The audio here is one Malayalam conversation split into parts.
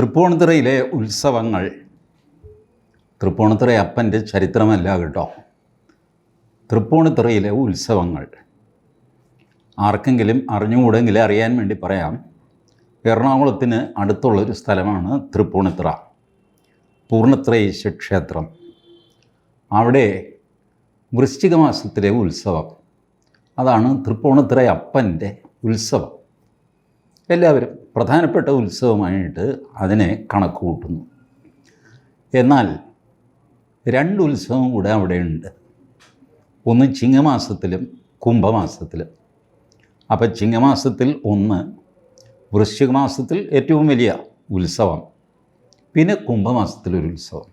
തൃപ്പൂണിത്തുറയിലെ ഉത്സവങ്ങൾ. തൃപ്പൂണിത്തുറ അപ്പന്റെ ചരിത്രമല്ല കേട്ടോ. തൃപ്പൂണിത്തുറയിലെ ഉത്സവങ്ങൾ. ആർക്കെങ്കിലും അറിഞ്ഞുകൂടെങ്കിൽ അറിയാൻ വേണ്ടി പറയാം. എറണാകുളത്തിന് അടുത്തുള്ളൊരു സ്ഥലമാണ് തൃപ്പൂണിത്തുറ. പൂർണത്രയീശ ക്ഷേത്രം. അവിടെ വൃശ്ചിക മാസത്തിലെ ഉത്സവം. അതാണ് തൃപ്പൂണിത്തുറ അപ്പന്റെ ഉത്സവം. എല്ലാവരും പ്രധാനപ്പെട്ട ഉത്സവമായിട്ട് അതിനെ കണക്ക് കൂട്ടുന്നു എന്നാൽ രണ്ട് ഉത്സവം കൂടെ അവിടെയുണ്ട്. ഒന്ന് ചിങ്ങമാസത്തിലും കുംഭമാസത്തിലും. അപ്പോൾ ചിങ്ങമാസത്തിൽ ഒന്ന് വൃശ്ചിക മാസത്തിൽ ഏറ്റവും വലിയ ഉത്സവം. പിന്നെ കുംഭമാസത്തിലൊരു ഉത്സവം.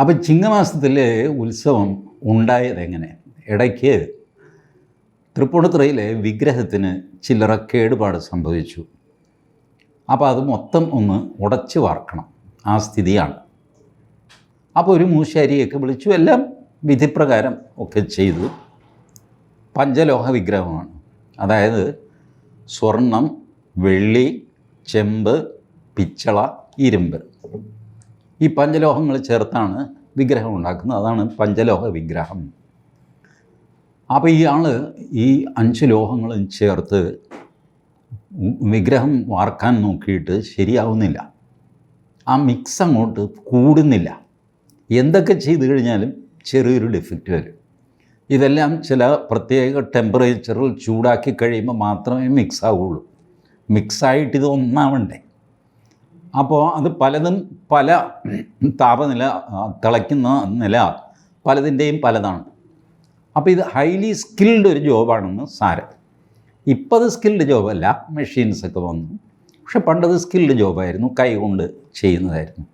അപ്പോൾ ചിങ്ങമാസത്തിലെ ഉത്സവം ഉണ്ടായത് എങ്ങനെ? ഇടയ്ക്ക് തൃപ്പൂണിത്തുറയിലെ വിഗ്രഹത്തിന് ചില്ലറ കേടുപാട് സംഭവിച്ചു. അപ്പോൾ അത് മൊത്തം ഒന്ന് ഉടച്ചു വാർക്കണം. ആ സ്ഥിതിയാണ്. അപ്പോൾ ഒരു മൂശാരിയൊക്കെ വിളിച്ചു. എല്ലാം വിധിപ്രകാരം ഒക്കെ ചെയ്തു. പഞ്ചലോഹ വിഗ്രഹമാണ്. അതായത് സ്വർണം വെള്ളി ചെമ്പ് പിച്ചള ഇരുമ്പ്. ഈ പഞ്ചലോഹങ്ങൾ ചേർത്താണ് വിഗ്രഹം ഉണ്ടാക്കുന്നത്. അതാണ് പഞ്ചലോഹ വിഗ്രഹം. അപ്പോൾ ഇയാൾ ഈ അഞ്ച് ലോഹങ്ങളും ചേർത്ത് വിഗ്രഹം വാർക്കാൻ നോക്കിയിട്ട് ശരിയാവുന്നില്ല. ആ മിക്സ് അങ്ങോട്ട് കൂടുന്നില്ല. എന്തൊക്കെ ചെയ്തു കഴിഞ്ഞാലും ചെറിയൊരു ഡിഫക്റ്റ് വരും. ഇതെല്ലാം ചില പ്രത്യേക ടെമ്പറേച്ചറിൽ ചൂടാക്കി കഴിയുമ്പോൾ മാത്രമേ മിക്സ് ആവുള്ളൂ. മിക്സായിട്ട് ഇത് ഒന്നാവണ്ടേ? അപ്പോൾ അത് പലതും പല താപനില തിളയ്ക്കുന്ന നില പലതിന്റെയും പലതാണ്. അപ്പോൾ ഇത് ഹൈലി സ്കിൽഡ് ഒരു ജോബാണെന്ന് സാരം. ഇപ്പം അത് സ്കിൽഡ് ജോബല്ല മെഷീൻസൊക്കെ വന്നു. പക്ഷെ പണ്ടത് സ്കിൽഡ് ജോബായിരുന്നു കൈ കൊണ്ട് ചെയ്യുന്നതായിരുന്നു.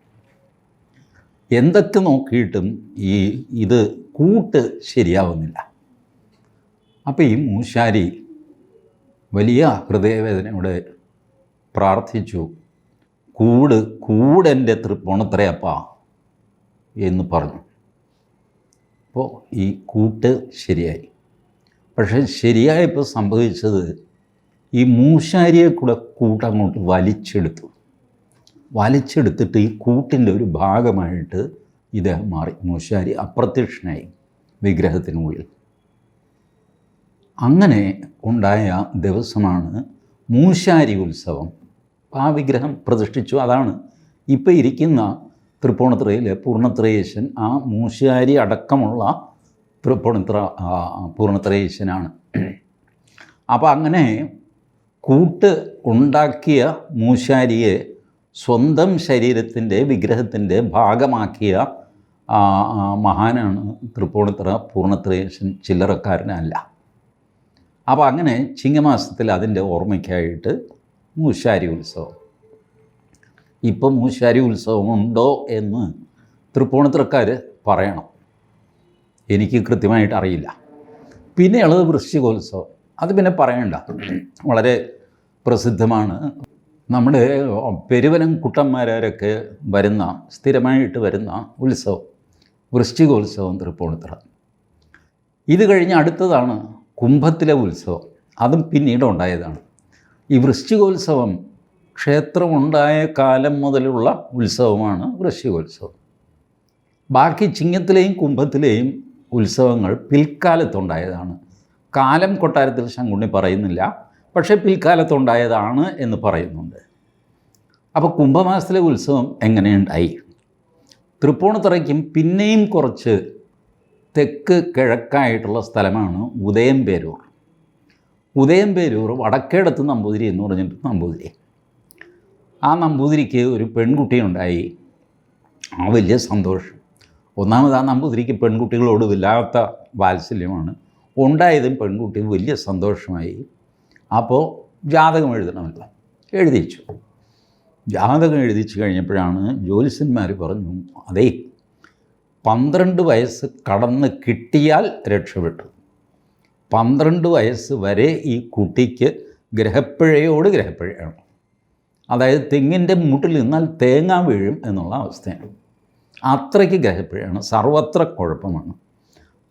എന്തൊക്കെ നോക്കിയിട്ടും ഈ ഇത് കൂട്ട് ശരിയാവുന്നില്ല. അപ്പോൾ ഈ മൂശാരി വലിയ ഹൃദയവേദനയോടെ പ്രാർത്ഥിച്ചു കൂട് കൂടെന്റെ തൃപ്പൂണിത്തറയപ്പ എന്ന് പറഞ്ഞു. അപ്പോൾ ഈ കൂട്ട് ശരിയായി. പക്ഷേ ശരിയായപ്പോൾ സംഭവിച്ചത് ഈ മൂശാരിയെ കൂടെ കൂട്ടങ്ങോട്ട് വലിച്ചെടുത്തു. വലിച്ചെടുത്തിട്ട് ഈ കൂട്ടിന്റെ ഒരു ഭാഗമായിട്ട് ഇദ്ദേഹം മാറി. മൂശാരി അപ്രത്യക്ഷനായി വിഗ്രഹത്തിനുള്ളിൽ അങ്ങനെ ഉണ്ടായ ദിവസമാണ് മൂശാരി ഉത്സവം. ആ വിഗ്രഹം പ്രതിഷ്ഠിച്ചു. അതാണ് ഇപ്പോൾ ഇരിക്കുന്ന തൃപ്പൂണിത്തുറയിലെ പൂർണത്രയേശൻ ആ മൂശാരി അടക്കമുള്ള തൃപ്പൂണിത്ര പൂർണത്രയേശനാണ് അപ്പോൾ അങ്ങനെ കൂട്ട് ഉണ്ടാക്കിയ മൂശാരിയെ സ്വന്തം ശരീരത്തിന്റെ വിഗ്രഹത്തിന്റെ ഭാഗമാക്കിയ മഹാനാണ് തൃപ്പൂണിത്ര പൂർണത്രയേശൻ ചില്ലറക്കാരനല്ല. അപ്പോൾ അങ്ങനെ ചിങ്ങമാസത്തിൽ അതിന്റെ ഓർമ്മയ്ക്കായിട്ട് മൂശാരി ഉത്സവം. ഇപ്പം മൂശാരി ഉത്സവമുണ്ടോ എന്ന് തൃപ്പൂണിത്തുറക്കാർ പറയണം. എനിക്ക് കൃത്യമായിട്ട് അറിയില്ല. പിന്നെയുള്ളത് വൃശ്ചികോത്സവം. അത് പിന്നെ പറയണ്ട. വളരെ പ്രസിദ്ധമാണ്. നമ്മുടെ പെരുവനം കുട്ടന്മാരൊക്കെ വരുന്ന സ്ഥിരമായിട്ട് വരുന്ന ഉത്സവം വൃശ്ചികോത്സവം തൃപ്പൂണിത്തുറ. ഇത് കഴിഞ്ഞ് അടുത്തതാണ് കുംഭത്തിലെ ഉത്സവം. അതും പിന്നീട് ഉണ്ടായതാണ്. ഈ വൃശ്ചികോത്സവം ക്ഷേത്രമുണ്ടായ കാലം മുതലുള്ള ഉത്സവമാണ് വൃശ്ചികോത്സവം. ബാക്കി ചിങ്ങത്തിലെയും കുംഭത്തിലെയും ഉത്സവങ്ങൾ പിൽക്കാലത്തുണ്ടായതാണ്. കാലം കൊട്ടാരത്തിൽ ശങ്കുണ്ണി പറയുന്നില്ല പക്ഷേ പിൽക്കാലത്തുണ്ടായതാണ് എന്ന് പറയുന്നുണ്ട്. അപ്പോൾ കുംഭമാസത്തിലെ ഉത്സവം എങ്ങനെയുണ്ടായി? തൃപ്പൂണിത്തറയ്ക്കും പിന്നെയും കുറച്ച് തെക്ക് കിഴക്കായിട്ടുള്ള സ്ഥലമാണ് ഉദയംപേരൂർ. ഉദയംപേരൂർ വടക്കേടത്ത് നമ്പൂതിരി എന്ന് പറഞ്ഞിട്ട് നമ്പൂതിരി. ആ നമ്പൂതിരിക്ക് ഒരു പെൺകുട്ടി ഉണ്ടായി. ആ വലിയ സന്തോഷം. ഒന്നാമത് ആ നമ്പൂതിരിക്ക് പെൺകുട്ടികളോട് വല്ലാത്ത വാത്സല്യമാണ്. ഉണ്ടായതും പെൺകുട്ടി വലിയ സന്തോഷമായി. അപ്പോൾ ജാതകം എഴുതണമല്ലോ എഴുതിച്ചു. ജാതകം എഴുതിച്ചു കഴിഞ്ഞപ്പോഴാണ് ജ്യോത്സ്യന്മാർ പറഞ്ഞു അതേ പന്ത്രണ്ട് വയസ്സ് കടന്ന് കിട്ടിയാൽ രക്ഷപ്പെട്ടു. പന്ത്രണ്ട് വയസ്സ് വരെ ഈ കുട്ടിക്ക് ഗ്രഹപ്പിഴയോട് ഗ്രഹപ്പിഴയാണ്. അതായത് തെങ്ങിന്റെ മുട്ടിൽ നിന്നാൽ തേങ്ങ വീഴും എന്നുള്ള അവസ്ഥയാണ്. അത്രയ്ക്ക് ഗ്രഹപ്പിഴയാണ്. സർവത്ര കുഴപ്പമാണ്.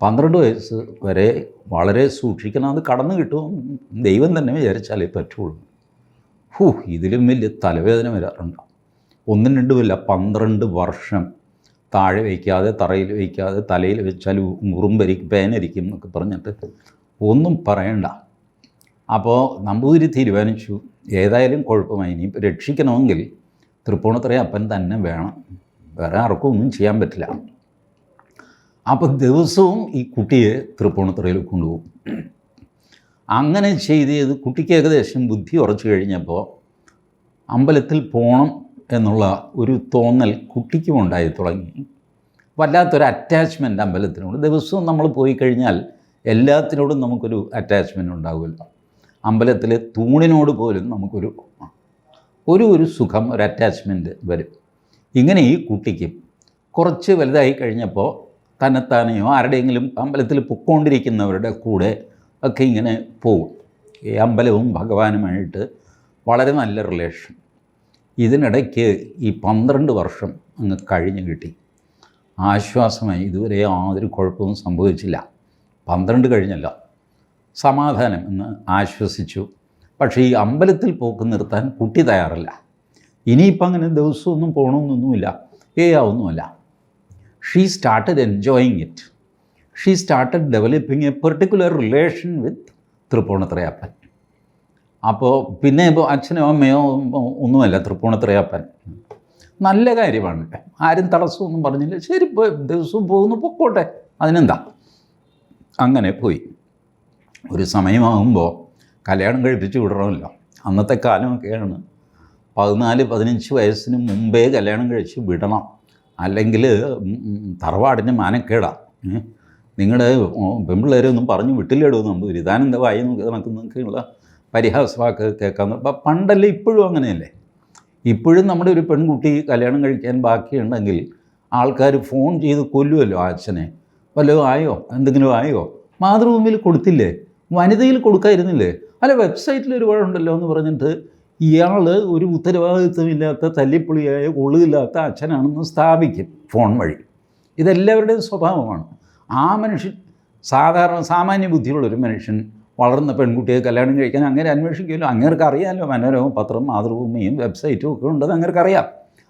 പന്ത്രണ്ട് വയസ്സ് വരെ വളരെ സൂക്ഷിക്കണം. അത് കടന്നു കിട്ടും ദൈവം തന്നെ വിചാരിച്ചാലേ പറ്റുള്ളൂ. ഹൂ ഇതിലും വലിയ തലവേദന വരാറുണ്ട്. ഒന്നും രണ്ടുമില്ല പന്ത്രണ്ട് വർഷം താഴെ വയ്ക്കാതെ തറയിൽ വയ്ക്കാതെ തലയിൽ വെച്ചാൽ മുറുമ്പരിക്കും പേനരിക്കും എന്നൊക്കെ പറഞ്ഞിട്ട് ഒന്നും പറയണ്ട. അപ്പോൾ നമ്പൂതിരി തീരുമാനിച്ചു. ഏതായാലും കുഴപ്പമായി. ഇനി രക്ഷിക്കണമെങ്കിൽ തൃപ്പൂണിത്തുറ അപ്പൻ തന്നെ വേണം. വേറെ ആർക്കും ഒന്നും ചെയ്യാൻ പറ്റില്ല. അപ്പോൾ ദിവസവും ഈ കുട്ടിയെ തൃപ്പൂണിത്തറയിൽ കൊണ്ടുപോകും. അങ്ങനെ ചെയ്ത് ചെയ്ത് കുട്ടിക്ക് ഏകദേശം ബുദ്ധി ഉറച്ചു കഴിഞ്ഞപ്പോൾ അമ്പലത്തിൽ പോകണം എന്നുള്ള ഒരു തോന്നൽ കുട്ടിക്കും ഉണ്ടായി തുടങ്ങി. വല്ലാത്തൊരു അറ്റാച്ച്മെന്റ് അമ്പലത്തിനോട്. ദിവസവും നമ്മൾ പോയി കഴിഞ്ഞാൽ എല്ലാത്തിനോടും നമുക്കൊരു അറ്റാച്ച്മെന്റ് ഉണ്ടാവുമല്ലോ. അമ്പലത്തിലെ തൂണിനോട് പോലും നമുക്കൊരു ഒരു ഒരു സുഖം ഒരു അറ്റാച്ച്മെന്റ് വരും. ഇങ്ങനെ ഈ കുട്ടിക്കും കുറച്ച് വലുതായി കഴിഞ്ഞപ്പോൾ തന്നെത്താനെയോ ആരുടെയെങ്കിലും അമ്പലത്തിൽ പൊക്കോണ്ടിരിക്കുന്നവരുടെ കൂടെ ഒക്കെ ഇങ്ങനെ പോകും ഈ അമ്പലവും ഭഗവാനുമായിട്ട് വളരെ നല്ല റിലേഷൻ ഇതിനിടയ്ക്ക് ഈ പന്ത്രണ്ട് വർഷം അങ്ങ് കഴിഞ്ഞു കിട്ടി. ആശ്വാസമായി ഇതുവരെ യാതൊരു കുഴപ്പവും സംഭവിച്ചില്ല. പന്ത്രണ്ട് കഴിഞ്ഞല്ല. സമാധാനം എന്ന് ആശ്വസിച്ചു. പക്ഷേ ഈ അമ്പലത്തിൽ പോക്ക് നിർത്താൻ കുട്ടി തയ്യാറല്ല. ഇനിയിപ്പോൾ അങ്ങനെ ദിവസമൊന്നും പോകണമെന്നൊന്നുമില്ല ഏ ഒന്നുമല്ല she started enjoying it she started developing a particular relation with Thrippunithurayappan അപ്പോൾ പിന്നെ ഇപ്പോൾ അച്ഛനോ അമ്മയോ ഒന്നുമല്ല തൃപ്പൂണിത്രയപ്പൻ നല്ല കാര്യമാണ്. ആരും തടസ്സമൊന്നും പറഞ്ഞില്ല. ശരി ദിവസവും പോകുന്നു പൊക്കോട്ടെ. അതിനെന്താ? അങ്ങനെ പോയി. ഒരു സമയമാകുമ്പോൾ കല്യാണം കഴിപ്പിച്ച് വിടണമല്ലോ. അന്നത്തെ കാലമൊക്കെയാണ്. പതിനാല് പതിനഞ്ച് വയസ്സിന് മുമ്പേ കല്യാണം കഴിച്ച് വിടണം. അല്ലെങ്കിൽ തറവാടിന് മാനക്കേടാ. നിങ്ങളുടെ പെൺപിള്ളേരൊന്നും പറഞ്ഞു വിട്ടില്ലേടോ നമ്മൾ ഇതാനന്ദ വായി നടക്കുന്നൊക്കെയുള്ള പരിഹാസവാക്ക് കേൾക്കാൻ അപ്പം പണ്ടല്ലേ ഇപ്പോഴും അങ്ങനെയല്ലേ? ഇപ്പോഴും നമ്മുടെ ഒരു പെൺകുട്ടി കല്യാണം കഴിക്കാൻ ബാക്കിയുണ്ടെങ്കിൽ ആൾക്കാർ ഫോൺ ചെയ്ത് കൊല്ലുമല്ലോ അച്ഛനെ. വല്ലതും ആയോ? എന്തെങ്കിലും ആയോ? മാതൃഭൂമിയിൽ കൊടുത്തില്ലേ? വനിതയിൽ കൊടുക്കാതിരുന്നില്ലേ അല്ല വെബ്സൈറ്റിൽ ഒരുപാടുണ്ടല്ലോ എന്ന് പറഞ്ഞിട്ട് ഇയാൾ ഒരു ഉത്തരവാദിത്വമില്ലാത്ത തല്ലിപ്പൊളിയായ കൊള്ളില്ലാത്ത അച്ഛനാണെന്ന് സ്ഥാപിക്കും ഫോൺ വഴി. ഇതെല്ലാവരുടെയും സ്വഭാവമാണ്. ആ മനുഷ്യൻ സാധാരണ സാമാന്യ ബുദ്ധിയുള്ളൊരു മനുഷ്യൻ വളർന്ന പെൺകുട്ടിയെ കല്യാണം കഴിക്കാൻ അങ്ങനെ അന്വേഷിക്കുമല്ലോ അങ്ങേർക്ക് അറിയാമല്ലോ മനോരമ പത്രം മാതൃഭൂമിയും വെബ്സൈറ്റും ഒക്കെ ഉണ്ടെന്ന് അങ്ങേർക്ക് അറിയാം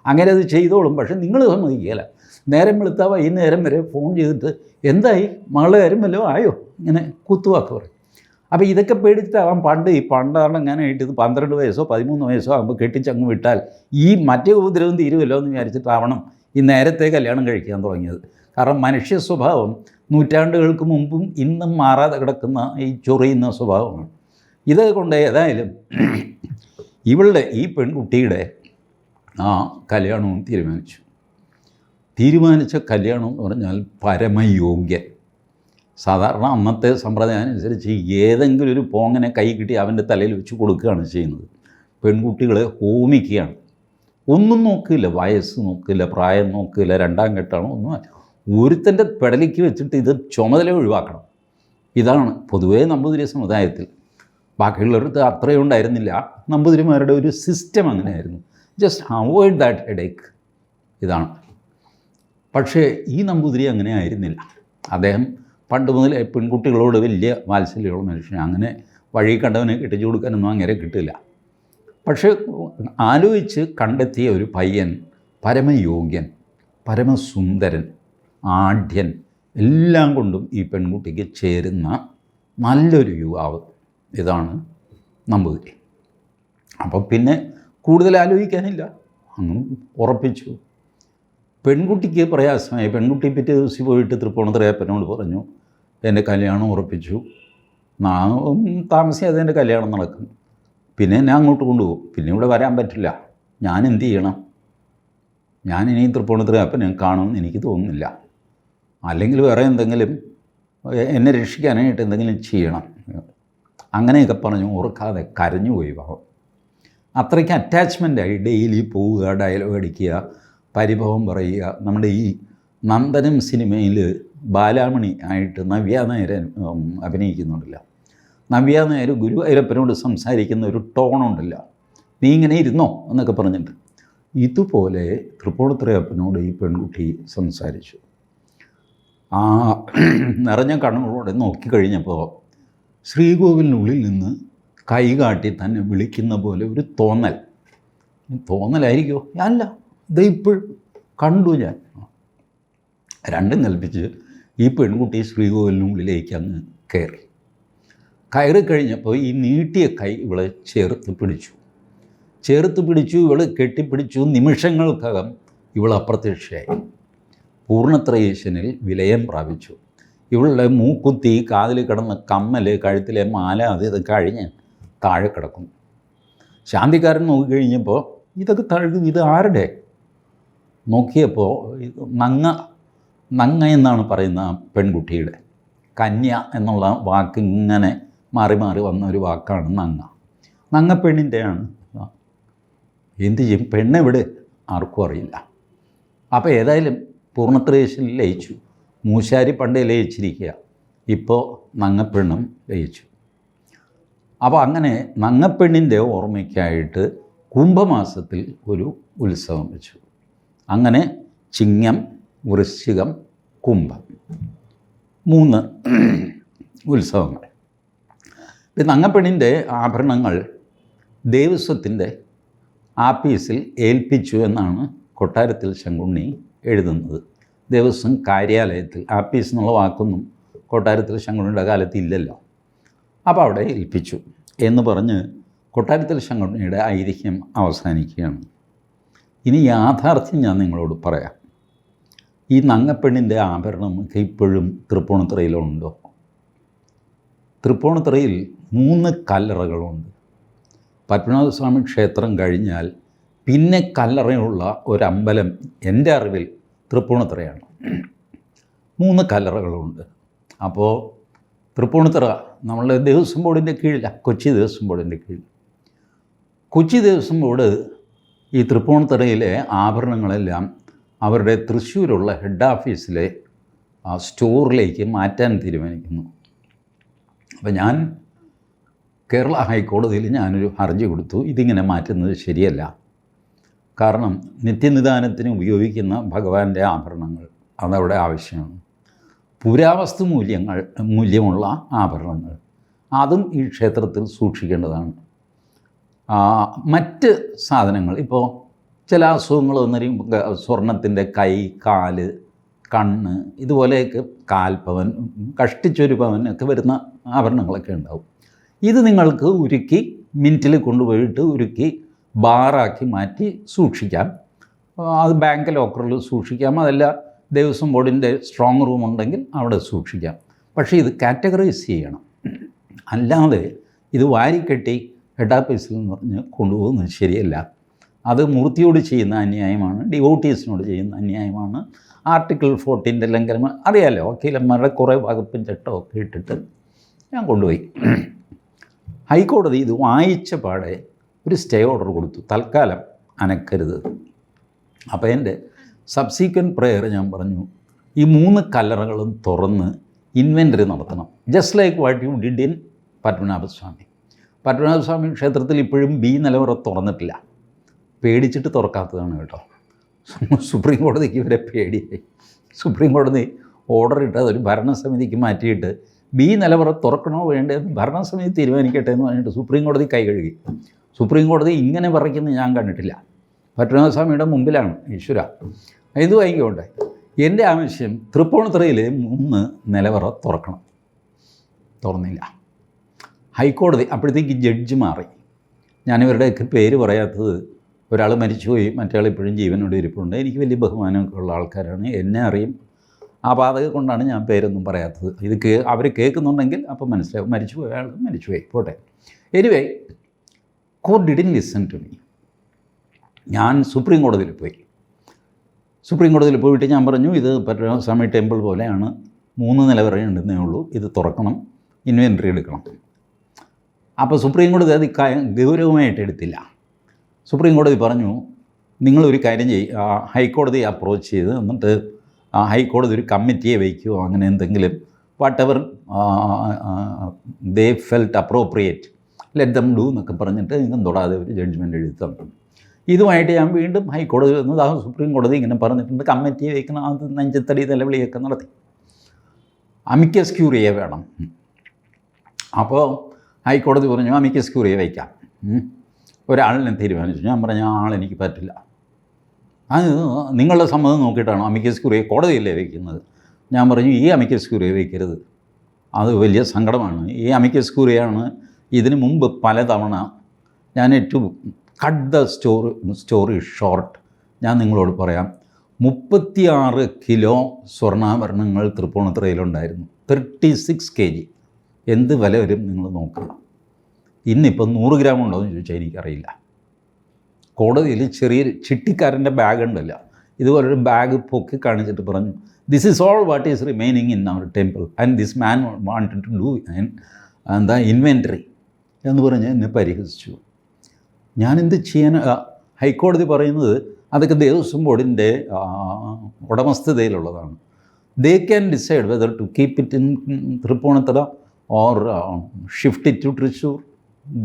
അങ്ങനെ അത് ചെയ്തോളും. പക്ഷേ നിങ്ങൾ സമ്മതിക്കുകയില്ല. നേരം വെളുത്താൽ വൈകുന്നേരം വരെ ഫോൺ ചെയ്തിട്ട് എന്തായി? മകളുടെ കാര്യം വല്ലതും ആയോ? ഇങ്ങനെ കുത്തുവാക്ക് പറയും. അപ്പോൾ ഇതൊക്കെ പേടിച്ചിട്ടാവാം പണ്ട് ഈ പണ്ടാണ് അങ്ങനെയായിട്ട് ഇത് പന്ത്രണ്ട് വയസ്സോ പതിമൂന്ന് വയസ്സോ ആകുമ്പോൾ കെട്ടിച്ചങ്ങ് വിട്ടാൽ ഈ മറ്റേ ഉപദ്രവം തീരുമല്ലോ എന്ന് വിചാരിച്ചിട്ടാവണം ഈ നേരത്തെ കല്യാണം കഴിക്കാൻ തുടങ്ങിയത്. കാരണം മനുഷ്യ സ്വഭാവം നൂറ്റാണ്ടുകൾക്ക് മുമ്പും ഇന്നും മാറാതെ കിടക്കുന്ന ഈ ചൊറിയുന്ന സ്വഭാവമാണ്. ഇത് കൊണ്ട് ഏതായാലും ഇവളുടെ ഈ പെൺകുട്ടിയുടെ ആ കല്യാണവും തീരുമാനിച്ചു. തീരുമാനിച്ച കല്യാണം എന്ന് പറഞ്ഞാൽ പരമയോഗ്യൻ. സാധാരണ അന്നത്തെ സമ്പ്രദായം അനുസരിച്ച് ഏതെങ്കിലും ഒരു പോങ്ങനെ കൈ കിട്ടി അവന്റെ തലയിൽ വെച്ച് കൊടുക്കുകയാണ് ചെയ്യുന്നത്. പെൺകുട്ടികളെ ഹോമിക്കുകയാണ്. ഒന്നും നോക്കില്ല വയസ്സ് നോക്കില്ല പ്രായം നോക്കില്ല രണ്ടാം കെട്ടാണോ ഒന്നും ഒരുത്തന്റെ പെടലിക്ക് വെച്ചിട്ട് ഇത് ചുമതല ഒഴിവാക്കണം. ഇതാണ് പൊതുവേ നമ്പൂതിരി സമുദായത്തിൽ. ബാക്കിയുള്ളവർക്ക് അത്രയും ഉണ്ടായിരുന്നില്ല. നമ്പൂതിരിമാരുടെ ഒരു സിസ്റ്റം അങ്ങനെയായിരുന്നു. ജസ്റ്റ് അവോയ്ഡ് ദാറ്റ് ഹെഡേക്ക് ഇതാണ്. പക്ഷേ ഈ നമ്പൂതിരി അങ്ങനെ ആയിരുന്നില്ല. അദ്ദേഹം പണ്ട് മുതൽ പെൺകുട്ടികളോട് വലിയ വാത്സല്യമുള്ള മനുഷ്യൻ അങ്ങനെ വഴി കണ്ടവനെ കെട്ടിച്ചു കൊടുക്കാനൊന്നും അങ്ങനെ കിട്ടില്ല. പക്ഷേ ആലോചിച്ച് കണ്ടെത്തിയ ഒരു പയ്യൻ പരമയോഗ്യൻ പരമസുന്ദരൻ ആഢ്യൻ എല്ലാം കൊണ്ടും ഈ പെൺകുട്ടിക്ക് ചേരുന്ന നല്ലൊരു യുവാവ് ഇതാണ് നമ്പൂതിരി. അപ്പോൾ പിന്നെ കൂടുതൽ ആലോചിക്കാനില്ല. അങ്ങ് ഉറപ്പിച്ചു. പെൺകുട്ടിക്ക് പ്രയാസമായി. പെൺകുട്ടി പിറ്റേ ദിവസം പോയിട്ട് തൃപ്പൂണിത്തറയപ്പനോട് പറഞ്ഞു എന്റെ കല്യാണം ഉറപ്പിച്ചു. താമസിയാതെ എന്റെ കല്യാണം നടക്കും പിന്നെ എന്നെ അങ്ങോട്ട് കൊണ്ടുപോകും. പിന്നെ ഇവിടെ വരാൻ പറ്റില്ല. ഞാൻ എന്ത് ചെയ്യണം? ഞാൻ ഇനി തൃപ്പൂണിത്തറയപ്പനെ കാണുമെന്ന് എനിക്ക് തോന്നുന്നില്ല. അല്ലെങ്കിൽ വേറെ എന്തെങ്കിലും എന്നെ രക്ഷിക്കാനായിട്ട് എന്തെങ്കിലും ചെയ്യണം. അങ്ങനെയൊക്കെ പറഞ്ഞു ഓർക്കാതെ കരഞ്ഞു പോയി ഭാവം അത്രയ്ക്ക് അറ്റാച്ച്മെന്റായി ഡെയിലി പോവുക ഡയലോഗ് അടിക്കുക പരിഭവം പറയുക. നമ്മുടെ ഈ നന്ദനം സിനിമയിൽ ബാലാമണി ആയിട്ട് നവ്യ നായർ അഭിനയിക്കുന്നുണ്ടല്ലോ. നവ്യ നായർ ഗുരുവായൂരപ്പനോട് സംസാരിക്കുന്ന ഒരു ടോണുണ്ടല്ലോ. നീ ഇങ്ങനെ ഇരുന്നോ? എന്നൊക്കെ പറഞ്ഞിട്ട്. ഇതുപോലെ തൃപ്പൂണിത്തുറയപ്പനോട് ഈ പെൺകുട്ടി സംസാരിച്ചു. ആ നിറഞ്ഞ കണ്ണുകളോടെ നോക്കിക്കഴിഞ്ഞപ്പോൾ ശ്രീകോവിലിനുള്ളിൽ നിന്ന് കൈകാട്ടി തന്നെ വിളിക്കുന്ന പോലെ ഒരു തോന്നൽ. തോന്നലായിരിക്കുമോ അല്ല. ഇത് ഇപ്പോഴും കണ്ടു ഞാൻ. രണ്ടും കൽപ്പിച്ച് ഈ പെൺകുട്ടി ശ്രീകോവിലിനുള്ളിലേക്ക് അങ്ങ് കയറി. കയറി കഴിഞ്ഞപ്പോൾ ഈ നീട്ടിയ കൈ ഇവളെ ചേർത്ത് പിടിച്ചു. ചേർത്ത് പിടിച്ചു ഇവൾ കെട്ടിപ്പിടിച്ചു. നിമിഷങ്ങൾക്കകം ഇവൾ അപ്രത്യക്ഷയായി. പൂർണത്രയേശനിൽ വിലയം പ്രാപിച്ചു. ഇവളുടെ മൂക്കുത്തി കാതിൽ കിടന്ന കമ്മൽ കഴുത്തിലെ മാല അത് ഇത് കഴിഞ്ഞ് താഴെ കിടക്കുന്നു. ശാന്തിക്കാരൻ നോക്കിക്കഴിഞ്ഞപ്പോൾ ഇതൊക്കെ തഴുകും ഇത് ആരുടെ? നോക്കിയപ്പോൾ നങ്ങ നങ്ങ എന്നാണ് പറയുന്ന പെൺകുട്ടിയുടെ കന്യ എന്നുള്ള വാക്ക് ഇങ്ങനെ മാറി മാറി വന്ന ഒരു വാക്കാണ് നങ്ങ. നങ്ങ പെണ്ണിന്റെയാണ്. എന്ത് ചെയ്യും? പെണ്ണെവിടെ ആർക്കും അറിയില്ല. അപ്പോൾ ഏതായാലും പൂർണത്രേശിൽ ലയിച്ചു. മൂശാരി പണ്ടേ ലയിച്ചിരിക്കുക. ഇപ്പോൾ നങ്ങപ്പെണ്ണും ലയിച്ചു. അപ്പോൾ അങ്ങനെ നങ്ങപ്പെണ്ണിന്റെ ഓർമ്മയ്ക്കായിട്ട് കുംഭമാസത്തിൽ ഒരു ഉത്സവം വെച്ചു. അങ്ങനെ ചിങ്ങം വൃശ്ചികം കുംഭം. മൂന്ന് ഉത്സവങ്ങൾ. പിന്നെ അങ്ങപ്പെണ്ണിന്റെ ആഭരണങ്ങൾ ദേവസ്വത്തിന്റെ ആപ്പീസിൽ ഏൽപ്പിച്ചു എന്നാണ് കൊട്ടാരത്തിൽ ശങ്കുണ്ണി എഴുതുന്നത്. ദേവസ്വം കാര്യാലയത്തിൽ ആപ്പീസ് എന്നുള്ള വാക്കൊന്നും കൊട്ടാരത്തിൽ ശങ്കുണ്ണിയുടെ കാലത്ത് ഇല്ലല്ലോ. അപ്പോൾ അവിടെ ഏൽപ്പിച്ചു എന്ന് പറഞ്ഞ് കൊട്ടാരത്തിൽ ശങ്കുണ്ണിയുടെ ഐതിഹ്യം അവസാനിക്കുകയാണ്. ഇനി യാഥാർത്ഥ്യം ഞാൻ നിങ്ങളോട് പറയാം. ഈ നങ്ങപ്പെണ്ണിന്റെ ആഭരണം ഇപ്പോഴും തൃപ്പൂണിത്തറയിലുണ്ടോ? തൃപ്പൂണിത്തറയിൽ മൂന്ന് കല്ലറകളുണ്ട്. പത്മനാഭസ്വാമി ക്ഷേത്രം കഴിഞ്ഞാൽ പിന്നെ കല്ലറയുള്ള ഒരമ്പലം എന്റെ അറിവിൽ തൃപ്പൂണിത്തറയാണ്. മൂന്ന് കല്ലറകളുണ്ട്. അപ്പോൾ തൃപ്പൂണിത്തറ നമ്മളുടെ ദേവസ്വം ബോർഡിന്റെ കീഴിലാണ് കൊച്ചി ദേവസ്വം ബോർഡിന്റെ കീഴിൽ. കൊച്ചി ദേവസ്വം ബോർഡ് ഈ തൃപ്പൂണിത്തറയിലെ ആഭരണങ്ങളെല്ലാം അവരുടെ തൃശ്ശൂരുള്ള ഹെഡ് ഓഫീസിലെ സ്റ്റോറിലേക്ക് മാറ്റാൻ തീരുമാനിക്കുന്നു. അപ്പോൾ ഞാൻ കേരള ഹൈക്കോടതിയിൽ ഞാനൊരു ഹർജി കൊടുത്തു. ഇതിങ്ങനെ മാറ്റുന്നത് ശരിയല്ല. കാരണം നിത്യനിദാനത്തിന് ഉപയോഗിക്കുന്ന ഭഗവാന്റെ ആഭരണങ്ങൾ അതവിടെ ആവശ്യമാണ്. പുരാവസ്തു മൂല്യങ്ങൾ മൂല്യമുള്ള ആഭരണങ്ങൾ. അതും ഈ ക്ഷേത്രത്തിൽ സൂക്ഷിക്കേണ്ടതാണ്. മറ്റ് സാധനങ്ങൾ. ഇപ്പോൾ ചില അസുഖങ്ങൾ വന്നിരിക്കും സ്വർണത്തിന്റെ കൈ കാൽ കണ്ണ് ഇതുപോലെയൊക്കെ കാൽപ്പവൻ കഷ്ടിച്ചൊരു പവൻ ഒക്കെ വരുന്ന ആഭരണങ്ങളൊക്കെ ഉണ്ടാവും. ഇത് നിങ്ങൾക്ക് ഉരുക്കി മിന്റിൽ കൊണ്ടുപോയിട്ട് ഉരുക്കി ബാറാക്കി മാറ്റി സൂക്ഷിക്കാം. അത് ബാങ്ക് ലോക്കറിൽ സൂക്ഷിക്കാം. അതല്ല ദേവസ്വം ബോർഡിന്റെ സ്ട്രോങ് റൂം ഉണ്ടെങ്കിൽ അവിടെ സൂക്ഷിക്കാം. പക്ഷേ ഇത് കാറ്റഗറൈസ് ചെയ്യണം. അല്ലാതെ ഇത് വാരിക്കെട്ടി ഹെഡ് ഓഫീസിൽ എന്ന് പറഞ്ഞ് കൊണ്ടുപോകുന്നത് ശരിയല്ല. അത് മൂർത്തിയോട് ചെയ്യുന്ന അന്യായമാണ് ഡിവോട്ടീസിനോട് ചെയ്യുന്ന അന്യായമാണ്. ആർട്ടിക്കിൾ ഫോർട്ടീന്റെ ലംഘനം അറിയാലോ വക്കീലന്മാരുടെ കുറേ വകുപ്പും ചട്ടമൊക്കെ ഇട്ടിട്ട് ഞാൻ കൊണ്ടുപോയി. ഹൈക്കോടതി ഇത് വായിച്ച പാടെ ഒരു സ്റ്റേ ഓർഡർ കൊടുത്തു. തൽക്കാലം അനക്കരുത്. അപ്പോൾ എന്റെ സബ്സീക്വന്റ് പ്രെയർ ഞാൻ പറഞ്ഞു ഈ മൂന്ന് കല്ലറകളും തുറന്ന് ഇൻവെന്ററി നടത്തണം. Just like what you did in Padmanabhaswamy. Padmanabhaswamy ക്ഷേത്രത്തിൽ ഇപ്പോഴും ബി നിലവറ തുറന്നിട്ടില്ല. പേടിച്ചിട്ട് തുറക്കാത്തതാണ് കേട്ടോ. സുപ്രീം കോടതിക്ക് ഇവരെ പേടിയായി. സുപ്രീം കോടതി ഓർഡർ ഇട്ട് അതൊരു ഭരണസമിതിക്ക് മാറ്റിയിട്ട് ബി നിലവറ തുറക്കണോ വേണ്ടതെന്ന് ഭരണസമിതി തീരുമാനിക്കട്ടെ എന്ന് പറഞ്ഞിട്ട് സുപ്രീം കോടതി കൈ കഴുകി. സുപ്രീം കോടതി ഇങ്ങനെ പറയുന്നത് ഞാൻ കണ്ടിട്ടില്ല. പത്മനാഭസ്വാമിയുടെ മുമ്പിലാണ് ഈശ്വര. ഇത് വായിക്കോട്ടെ എന്റെ ആവശ്യം തൃപ്പൂണിത്തറയിൽ മൂന്ന് നിലവറ തുറക്കണം. തുറന്നില്ല. ഹൈക്കോടതി അപ്പോഴത്തേക്ക് ജഡ്ജ് മാറി. ഞാനിവരുടെയൊക്കെ പേര് പറയാത്തത് ഒരാൾ മരിച്ചുപോയി മറ്റേ ഇപ്പോഴും ജീവനോട് ഇരിപ്പുണ്ട്. എനിക്ക് വലിയ ബഹുമാനമൊക്കെ ഉള്ള ആൾക്കാരാണ്. എന്നെ അറിയും. ആ പാതക കൊണ്ടാണ് ഞാൻ പേരൊന്നും പറയാത്തത്. ഇത് കേ അവർ കേൾക്കുന്നുണ്ടെങ്കിൽ അപ്പോൾ മനസ്സിലാവും. മരിച്ചുപോയ ആൾ മരിച്ചുപോയി പോട്ടെ. Anyway court didn't listen to me ഞാൻ സുപ്രീം കോടതിയിൽ പോയി. സുപ്രീം കോടതിയിൽ പോയിട്ട് ഞാൻ പറഞ്ഞു ഇത് സമയ ടെമ്പിൾ പോലെയാണ്. മൂന്ന് നിലവറയുണ്ടെന്നേ ഉള്ളൂ. ഇത് തുറക്കണം. ഇൻവെൻട്രി എടുക്കണം. അപ്പോൾ സുപ്രീം കോടതി അത് ഗൗരവമായിട്ട് എടുത്തില്ല. സുപ്രീം കോടതി പറഞ്ഞു നിങ്ങളൊരു കാര്യം ചെയ്യും ഹൈക്കോടതി അപ്രോച്ച് ചെയ്ത് എന്നിട്ട് ഹൈക്കോടതി ഒരു കമ്മിറ്റിയെ വയ്ക്കുമോ അങ്ങനെ എന്തെങ്കിലും whatever they felt appropriate let them do എന്നൊക്കെ പറഞ്ഞിട്ട് ഇങ്ങനെ തൊടാതെ ഒരു ജഡ്ജ്മെന്റ് എഴുതി. തന്നു ഇതുമായിട്ട് ഞാൻ വീണ്ടും ഹൈക്കോടതി വന്നത് ആ സുപ്രീം കോടതി ഇങ്ങനെ പറഞ്ഞിട്ടുണ്ട് കമ്മിറ്റിയെ വയ്ക്കണം അത് നെഞ്ചത്തടി നിലവിളിയൊക്കെ നടത്തി. അമിക്കസ് ക്യൂറിയെ വേണം. അപ്പോൾ ഹൈക്കോടതി പറഞ്ഞു അമിക്കസ് ക്യൂറിയെ വയ്ക്കാം. ഒരാളിനെ തീരുമാനിച്ചു. ഞാൻ പറഞ്ഞ ആളെനിക്ക് പറ്റില്ല. അത് നിങ്ങളുടെ സമ്മതം നോക്കിയിട്ടാണ് അമിക്കസ് ക്യൂറിയെ കോടതിയല്ലേ വയ്ക്കുന്നത്? ഞാൻ പറഞ്ഞു ഈ അമിക്കസ് ക്യൂറിയെ വയ്ക്കരുത്. അത് വലിയ സങ്കടമാണ്. ഈ അമിക്കസ് ക്യൂറിയാണ് ഇതിനു മുമ്പ് പലതവണ ഞാൻ ഏറ്റവും cut the story story short ഞാൻ നിങ്ങളോട് പറയാം മുപ്പത്തിയാറ് കിലോ സ്വർണാഭരണങ്ങൾ തൃപ്പൂണിത്തുറയിലുണ്ടായിരുന്നു. തേർട്ടി സിക്സ് കെ ജി എന്ത് വില വരും നിങ്ങൾ നോക്കുക. ഇന്നിപ്പം നൂറ് ഗ്രാം ഉണ്ടോ എന്ന് ചോദിച്ചാൽ എനിക്കറിയില്ല. കോടതിയിൽ ചെറിയ ചിട്ടിക്കാരന്റെ ബാഗ് ഉണ്ടല്ലോ. ഇതുപോലൊരു ബാഗ് പൊക്കി കാണിച്ചിട്ട് പറഞ്ഞു this is all what is remaining in our temple and this man wanted to do എന്താ ഇൻവെന്ററി എന്ന് പറഞ്ഞ് എന്നെ പരിഹസിച്ചു. ഞാനെന്ത് ചെയ്യാൻ ഹൈക്കോടതി പറയുന്നത് അതൊക്കെ ദേവസ്വം ബോർഡിന്റെ ഉടമസ്ഥതയിലുള്ളതാണ്. They can decide whether to keep it in Thrippunithura or shift to Thrissur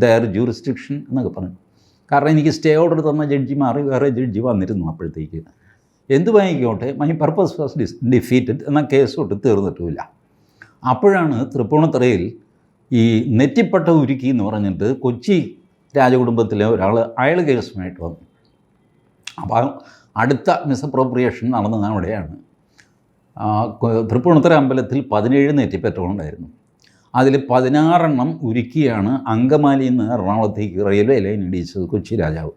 their jurisdiction എന്നൊക്കെ പറഞ്ഞു. കാരണം എനിക്ക് സ്റ്റേ ഓർഡർ തന്ന ജഡ്ജി മാറി വേറെ ജഡ്ജി വന്നിരുന്നു അപ്പോഴത്തേക്ക്. എന്ത് വാങ്ങിക്കോട്ടെ? My purpose was this defeated എന്ന കേസ് തൊട്ട് തീർന്നിട്ടുമില്ല. അപ്പോഴാണ് തൃപ്പൂണിത്തറയിൽ ഈ നെറ്റിപ്പട്ട ഉരുക്കി എന്ന് പറഞ്ഞിട്ട് കൊച്ചി രാജകുടുംബത്തിലെ ഒരാൾ അയാൾ കേസുമായിട്ട് വന്നു. അപ്പോൾ അടുത്ത മിസ്അപ്രോപ്രിയേഷൻ നടന്നത് അവിടെയാണ്. തൃപ്പൂണിത്തറ അമ്പലത്തിൽ പതിനേഴ് നെറ്റിപ്പറ്റുകളുണ്ടായിരുന്നു. അതിൽ പതിനാറെണ്ണം ഉരുക്കിയാണ് അങ്കമാലിയിൽ നിന്ന് എറണാകുളത്തേക്ക് റെയിൽവേ ലൈൻ ഇടിച്ചത് കൊച്ചി രാജാവ്.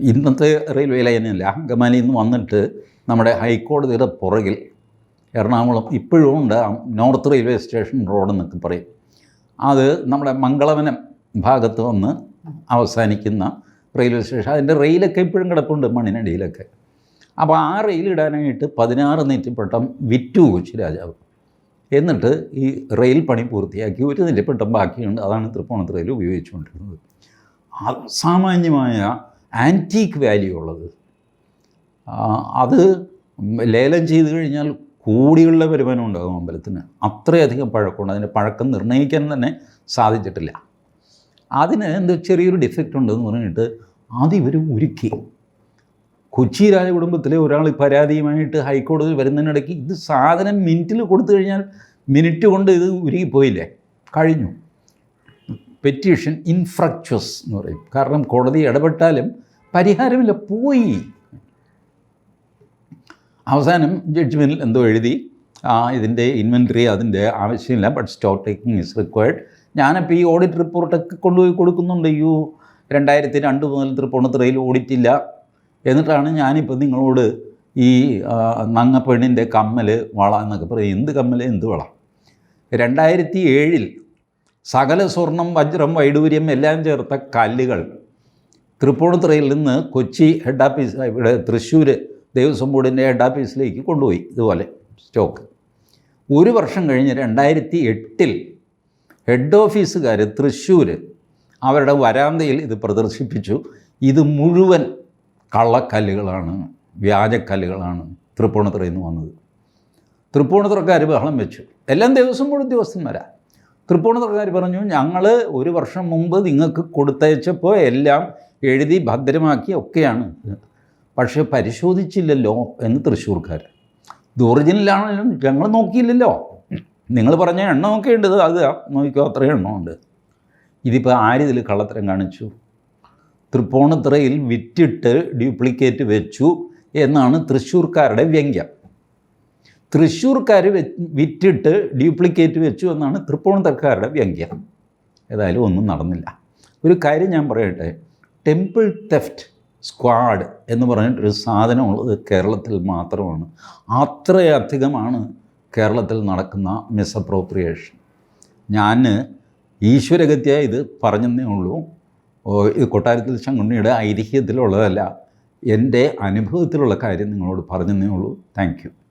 ഇന്നത്തെ റെയിൽവേ ലൈനല്ല അങ്കമാലിയിൽ നിന്ന് വന്നിട്ട് നമ്മുടെ ഹൈക്കോടതിയുടെ പുറകിൽ എറണാകുളം ഇപ്പോഴും ഉണ്ട്. നോർത്ത് റെയിൽവേ സ്റ്റേഷൻ റോഡ് എന്നൊക്കെ പറയും. അത് നമ്മുടെ മംഗളവനം ഭാഗത്ത് വന്ന് അവസാനിക്കുന്ന റെയിൽവേ സ്റ്റേഷൻ. അതിന്റെ റെയിലൊക്കെ ഇപ്പോഴും കിടപ്പുണ്ട് മണ്ണിനടിയിലൊക്കെ. അപ്പോൾ ആ റെയിലിടാനായിട്ട് പതിനാറ് നെറ്റിപ്പട്ടം വിറ്റു കൊച്ചി രാജാവ്. എന്നിട്ട് ഈ റെയിൽ പണി പൂർത്തിയാക്കി ഒരു നിലപ്പെട്ട ബാക്കിയുണ്ട്. അതാണ് തൃപ്പൂണിത്തുറയിൽ ഉപയോഗിച്ചുകൊണ്ടിരുന്നത്. അസാമാന്യമായ ആന്റീക്ക് വാല്യൂ ഉള്ളത്. അത് ലേലം ചെയ്ത് കഴിഞ്ഞാൽ കോടികളുടെ വരുമാനം ഉണ്ടാകും അമ്പലത്തിന്. അത്രയധികം പഴക്കമുണ്ട്. അതിന്റെ പഴക്കം നിർണയിക്കാൻ തന്നെ സാധിച്ചിട്ടില്ല. അതിന് എന്തോ ചെറിയൊരു ഡിഫക്റ്റ് ഉണ്ടെന്ന് പറഞ്ഞിട്ട് അത് ഇവർ ഉരുക്കി. കൊച്ചി രാജകുടുംബത്തിലെ ഒരാൾ പരാതിയുമായിട്ട് ഹൈക്കോടതി വരുന്നതിനിടയ്ക്ക് ഇത് സാധനം മിനിറ്റിൽ കൊടുത്തു കഴിഞ്ഞാൽ മിനിറ്റ് കൊണ്ട് ഇത് ഉരുകിപ്പോയില്ലേ കഴിഞ്ഞു. പെറ്റീഷൻ ഇൻഫ്രക്ച്വസ് എന്ന് പറയും. കാരണം കോടതി ഇടപെട്ടാലും പരിഹാരമില്ല പോയി. അവസാനം ജഡ്ജ്മെന്റിൽ എന്തോ എഴുതി ആ ഇതിന്റെ ഇൻവെന്ററി അതിന്റെ ആവശ്യമില്ല but stock taking is required ഞാനപ്പോൾ ഈ ഓഡിറ്റ് റിപ്പോർട്ടൊക്കെ കൊണ്ടുപോയി കൊടുക്കുന്നുണ്ട്. യു രണ്ടായിരത്തി രണ്ട് മുതൽ തൃപ്പൂണിത്തുറയിൽ ഓഡിറ്റില്ല എന്നിട്ടാണ് ഞാനിപ്പോൾ നിങ്ങളോട് ഈ നങ്ങപ്പെണ്ണിന്റെ കമ്മൽ വള എന്നൊക്കെ പറയും. എന്ത് കമ്മൽ? എന്ത് വള? രണ്ടായിരത്തി ഏഴിൽ സകല സ്വർണം വജ്രം വൈഡൂര്യം എല്ലാം ചേർത്ത കല്ലുകൾ തൃപ്പൂണിത്തുറയിൽ നിന്ന് കൊച്ചി ഹെഡ് ഓഫീസ് ഇവിടെ തൃശ്ശൂർ ദേവസ്വം ബോർഡിന്റെ ഹെഡ് ഓഫീസിലേക്ക് കൊണ്ടുപോയി ഇതുപോലെ സ്റ്റോക്ക്. ഒരു വർഷം കഴിഞ്ഞ് രണ്ടായിരത്തി എട്ടിൽ ഹെഡ് ഓഫീസുകാർ തൃശ്ശൂർ അവരുടെ വരാന്തയിൽ ഇത് പ്രദർശിപ്പിച്ചു. ഇത് മുഴുവൻ കള്ളക്കല്ലുകളാണ് വ്യാജക്കല്ലുകളാണ് തൃപ്പൂണിത്തുറയിൽ നിന്ന് വന്നത്. തൃപ്പൂണിത്തുറക്കാർ ബഹളം വെച്ചു. എല്ലാം ദേവസ്വം ബോർഡ് ഉദ്യോഗസ്ഥന്മാരാ തൃപ്പൂണിത്തുറക്കാർ പറഞ്ഞു ഞങ്ങൾ ഒരു വർഷം മുമ്പ് നിങ്ങൾക്ക് കൊടുത്തയച്ചപ്പോൾ എല്ലാം എഴുതി ഭദ്രമാക്കി ഒക്കെയാണ്. പക്ഷേ പരിശോധിച്ചില്ലല്ലോ എന്ന് തൃശ്ശൂർക്കാർ. ഇത് ഒറിജിനലാണെങ്കിലും ഞങ്ങൾ നോക്കിയില്ലല്ലോ. നിങ്ങൾ പറഞ്ഞ എണ്ണം നോക്കേണ്ടത് അത് നോക്കിയോ അത്രയും എണ്ണമുണ്ട്. ഇതിപ്പോൾ ആരിതിൽ കള്ളത്തരം കാണിച്ചു? തൃപ്പൂണിത്തുറയിൽ വിറ്റിട്ട് ഡ്യൂപ്ലിക്കേറ്റ് വെച്ചു എന്നാണ് തൃശ്ശൂർക്കാരുടെ വ്യംഗ്യം തൃശ്ശൂർക്കാർ വിറ്റിട്ട് ഡ്യൂപ്ലിക്കേറ്റ് വെച്ചു എന്നാണ് തൃപ്പൂണിത്തുറക്കാരുടെ വ്യംഗ്യം ഏതായാലും ഒന്നും നടന്നില്ല. ഒരു കാര്യം ഞാൻ പറയട്ടെ. ടെമ്പിൾ തെഫ്റ്റ് സ്ക്വാഡ് എന്ന് പറഞ്ഞിട്ടൊരു സാധനമുള്ളത് കേരളത്തിൽ മാത്രമാണ്. അത്രയധികമാണ് കേരളത്തിൽ നടക്കുന്ന മിസ്അപ്രോപ്രിയേഷൻ ഞാൻ ഈശ്വരഗത്യ ഇത് പറഞ്ഞതേ ഉള്ളൂ. ഇത് കൊട്ടാരത്തിൽ ശങ്കുണ്ണിയുടെ ഐതിഹ്യത്തിലുള്ളതല്ല. എന്റെ അനുഭവത്തിലുള്ള കാര്യം നിങ്ങളോട് പറഞ്ഞതേ ഉള്ളൂ. താങ്ക്